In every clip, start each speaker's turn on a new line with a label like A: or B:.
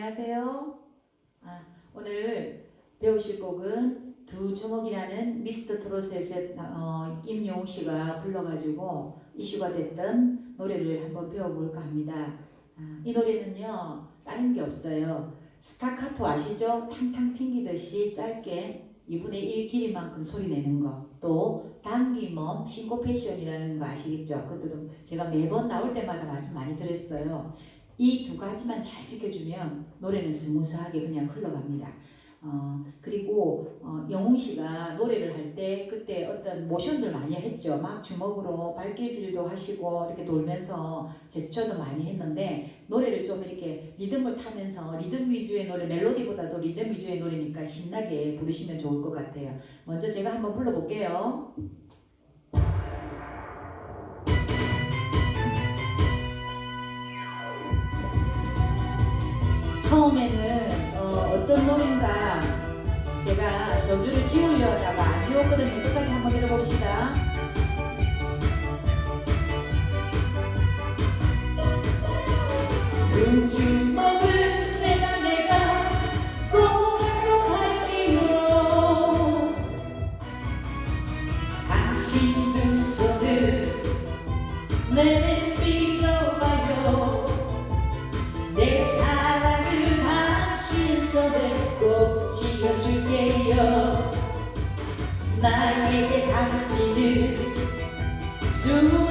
A: 안녕하세요. 아, 오늘 배우실 곡은 두 주먹이라는 미스터 트롯의 어, 임영웅 씨가 불러가지고 이슈가 됐던 노래를 한번 배워볼까 합니다. 아, 이 노래는요 다른 게 없어요. 스타카토 아시죠? 탕탕 튕기듯이 짧게 2분의 1 길이만큼 소리 내는 거. 또 당김엄 싱코페이션이라는 거 아시겠죠? 그것도 제가 매번 나올 때마다 말씀 많이 드렸어요. 이 두 가지만 잘 지켜주면 노래는 스무스하게 그냥 흘러갑니다. 어, 그리고 어, 영웅 씨가 노래를 할 때 그때 어떤 모션들 많이 했죠. 막 주먹으로 발길질도 하시고 이렇게 돌면서 제스처도 많이 했는데 노래를 좀 이렇게 리듬을 타면서 리듬 위주의 노래 멜로디보다도 리듬 위주의 노래니까 신나게 부르시면 좋을 것 같아요. 먼저 제가 한번 불러볼게요. 지웠거든요. 끝까지 한번 들어봅시다. 숨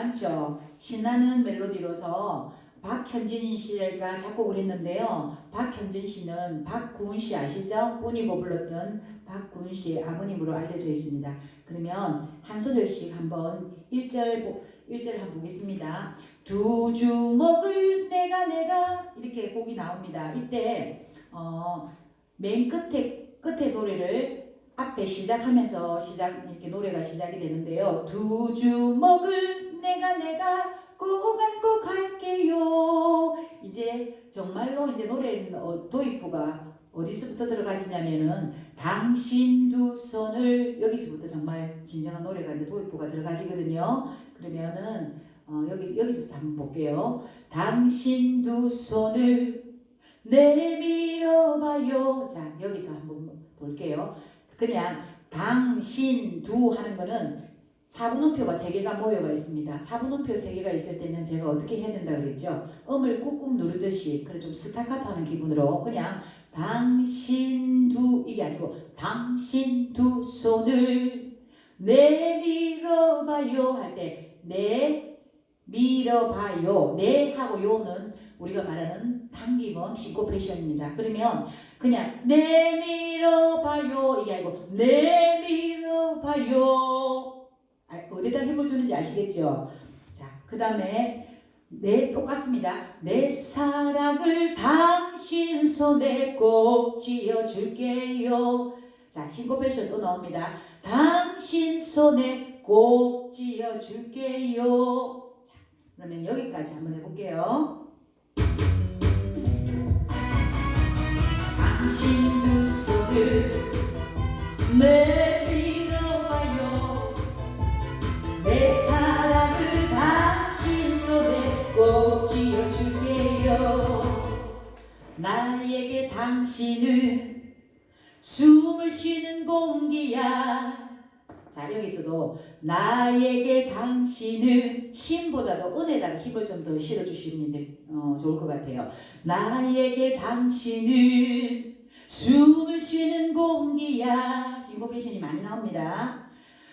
A: 않죠. 신나는 멜로디로서 박현진 씨가 작곡을 했는데요. 박현진 씨는 박구은 씨 아시죠? 뿐이고 불렀던 박구은 씨의 아버님으로 알려져 있습니다. 그러면 한 소절씩 한번 1절 1절 한번 보겠습니다. 두 주먹을 내가 내가 이렇게 곡이 나옵니다. 이때 어, 맨 끝에 끝에 노래를 앞에 시작하면서 시작 이렇게 노래가 시작이 되는데요. 두 주먹을 내가 내가 꼭 안고 갈게요. 이제 정말로 이제 노래는 어, 도입부가 어디서부터 들어가지냐면은 당신 두 손을 여기서부터 정말 진정한 노래가 이제 도입부가 들어가지거든요. 그러면은 어, 여기 여기서부터 한번 볼게요. 당신 두 손을 내밀어봐요. 자 여기서 한번 볼게요. 그냥 당신 두 하는 거는 사분음표가 세 개가 모여가 있습니다. 사분음표 세 개가 있을 때는 제가 어떻게 해야 된다 그랬죠? 음을 꾹꾹 누르듯이 그래 좀 스타카토 하는 기분으로 그냥 당신 두 이게 아니고 당신 두 손을 내밀어봐요 할 때 내밀어봐요 내 하고 요는 우리가 말하는 당김은 싱코페이션입니다. 그러면 그냥 내밀어봐요 이게 아니고 내밀어봐요 아, 어디다 힘을 주는지 아시겠죠? 자, 그 다음에 네 똑같습니다. 내 사랑을 당신 손에 꼭 쥐어줄게요. 자, 싱코페이션 또 나옵니다. 당신 손에 꼭 쥐어줄게요. 자, 그러면 여기까지 한번 해볼게요. 당신 두 손을 내 쥐어줄게요. 나에게 당신은 숨을 쉬는 공기야. 자 여기서도 나에게 당신은 신보다도 은에다가 힘을 좀 더 실어주시면 돼- 어, 좋을 것 같아요. 나에게 당신은 숨을 쉬는 공기야. 신고페이션이 많이 나옵니다.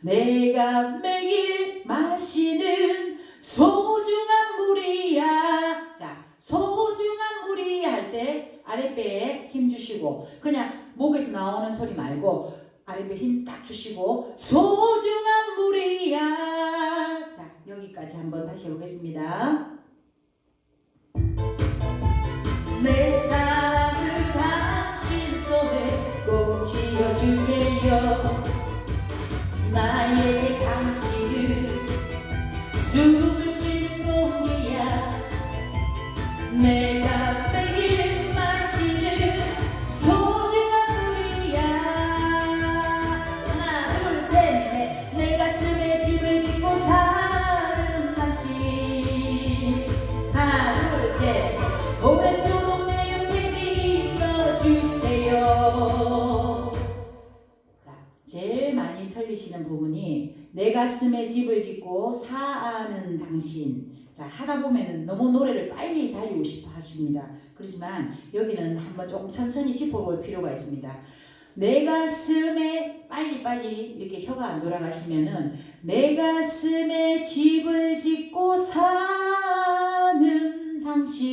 A: 내가 매일 마시는 소중한 물이야. 자 소중한 물이야 할때 아랫배에 힘 주시고 그냥 목에서 나오는 소리 말고 아랫배 힘 딱 주시고 소중한 물이야. 자 여기까지 한번 다시 해보겠습니다 가슴에 집을 짓고 사는 당신. 자, 하다 보면은 너무 노래를 빨리 달리고 싶어 하십니다. 그렇지만 여기는 한번 조금 천천히 짚어볼 필요가 있습니다. 내 가슴에 빨리빨리 이렇게 혀가 안 돌아가시면은 내 가슴에 집을 짓고 사는 당신.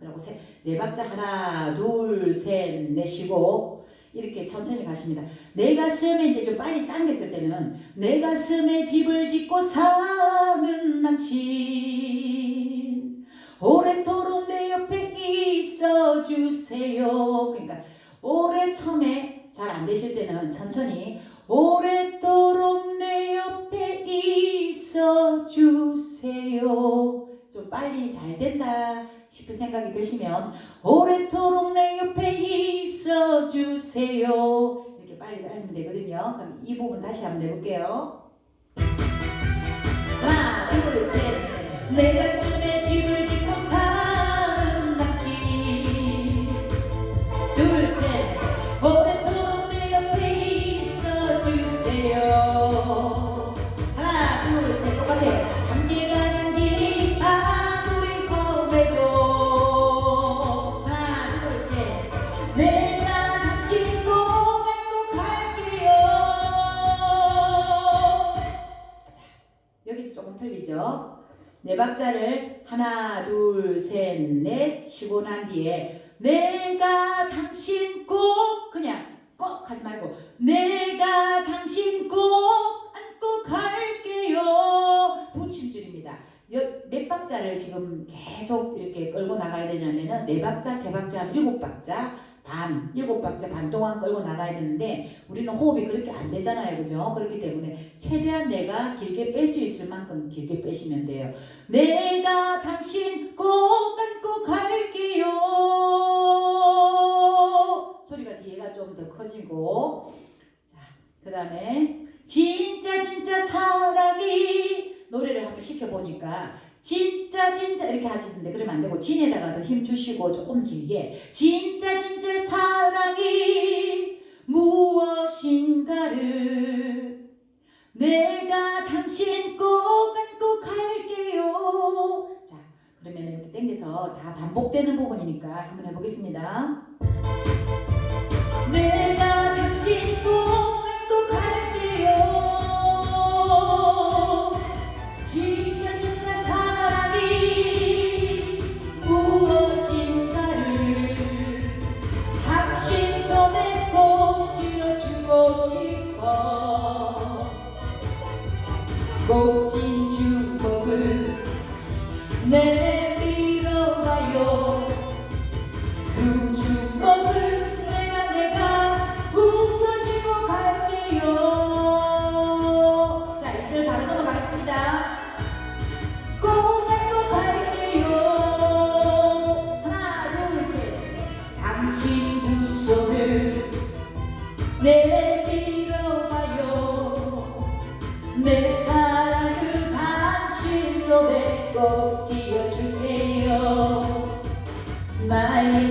A: 그리고 세, 네 박자 하나, 둘, 셋, 넷이고 이렇게 천천히 가십니다. 내 가슴에 이제 좀 빨리 당겼을 때는 내 가슴에 집을 짓고 사는 당신 오래도록 내 옆에 있어 주세요. 그러니까 오래 처음에 잘 안 되실 때는 천천히 오랫도록 내 옆에 있어 주세요. 좀 빨리 잘 된다 싶은 생각이 드시면 오랫도록 내 옆에 있어 주세요. 이렇게 빨리 달리면 되거든요. 그럼 이 부분 다시 한번 해볼게요. 하나, 둘, 셋. 내 가슴에 집을 박자를 하나, 둘, 셋, 넷 쉬고 난 뒤에 내가 당신 꼭 그냥 꼭 하지 말고 내가 당신 꼭 안고 갈게요. 붙임 줄입니다. 여- 몇 박자를 지금 계속 이렇게 끌고 나가야 되냐면은 네 박자, 세 박자, 일곱 박자, 반, 일곱 박자 반 동안 끌고 나가야 되는데 우리는 호흡이 그렇게 안 되잖아요. 그죠? 그렇기 때문에 최대한 내가 길게 뺄 수 있을 만큼 길게 빼시면 돼요. 내가 당신 꼭 안고 갈게요. 소리가 뒤에가 좀 더 커지고. 자, 그 다음에 진짜 진짜 사랑이 노래를 한번 시켜보니까 진짜 진짜 이렇게 하시는데 그러면 안 되고 진에다가 더힘 주시고 조금 길게 진짜 진짜 사랑이 무엇인가를 내가 당신 꼭 안고 갈게요. 자, 그러면 이렇게 당겨서 다 반복되는 부분이니까 한번 해보겠습니다. 내가 내밀어봐요. 두 주먹을 내가 내가 움켜쥐고 갈게요. 자 이제 바로 넘어가겠습니다. 꼭 안고 갈게요. 하나 둘셋. 당신 두 손을 내밀어봐요. 내 사랑을 당신 손에 꼭쥐 어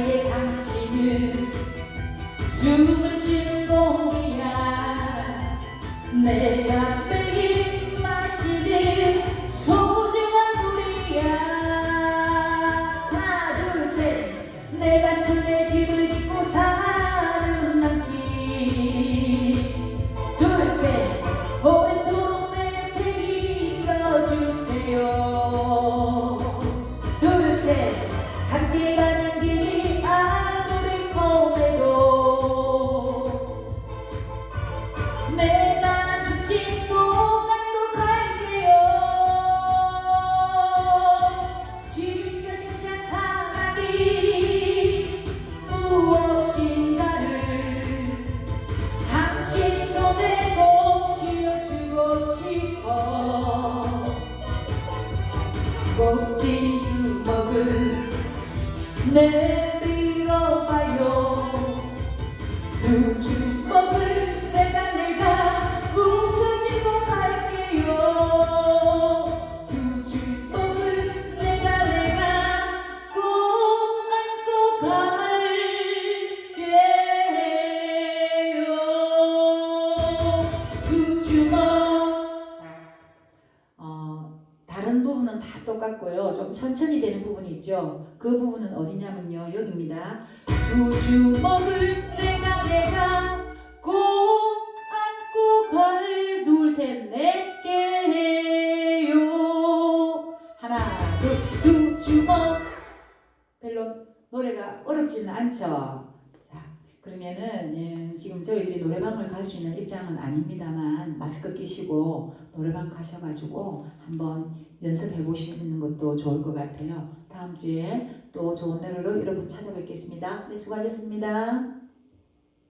A: 꼭지 주먹을 내밀어 봐요. 두 주먹 부분은 다 똑같고요. 좀 천천히 되는 부분이 있죠. 그 부분은 어디냐면요. 여기입니다. 두 주먹을 내가 내가 어렵지는 않죠. 자, 그러면은 예, 지금 저희들이 노래방을 갈 수 있는 입장은 아닙니다만 마스크 끼시고 노래방 가셔가지고 한번 연습해 보시는 것도 좋을 것 같아요. 다음 주에 또 좋은 노래로 여러분 찾아뵙겠습니다. 네, 수고하셨습니다.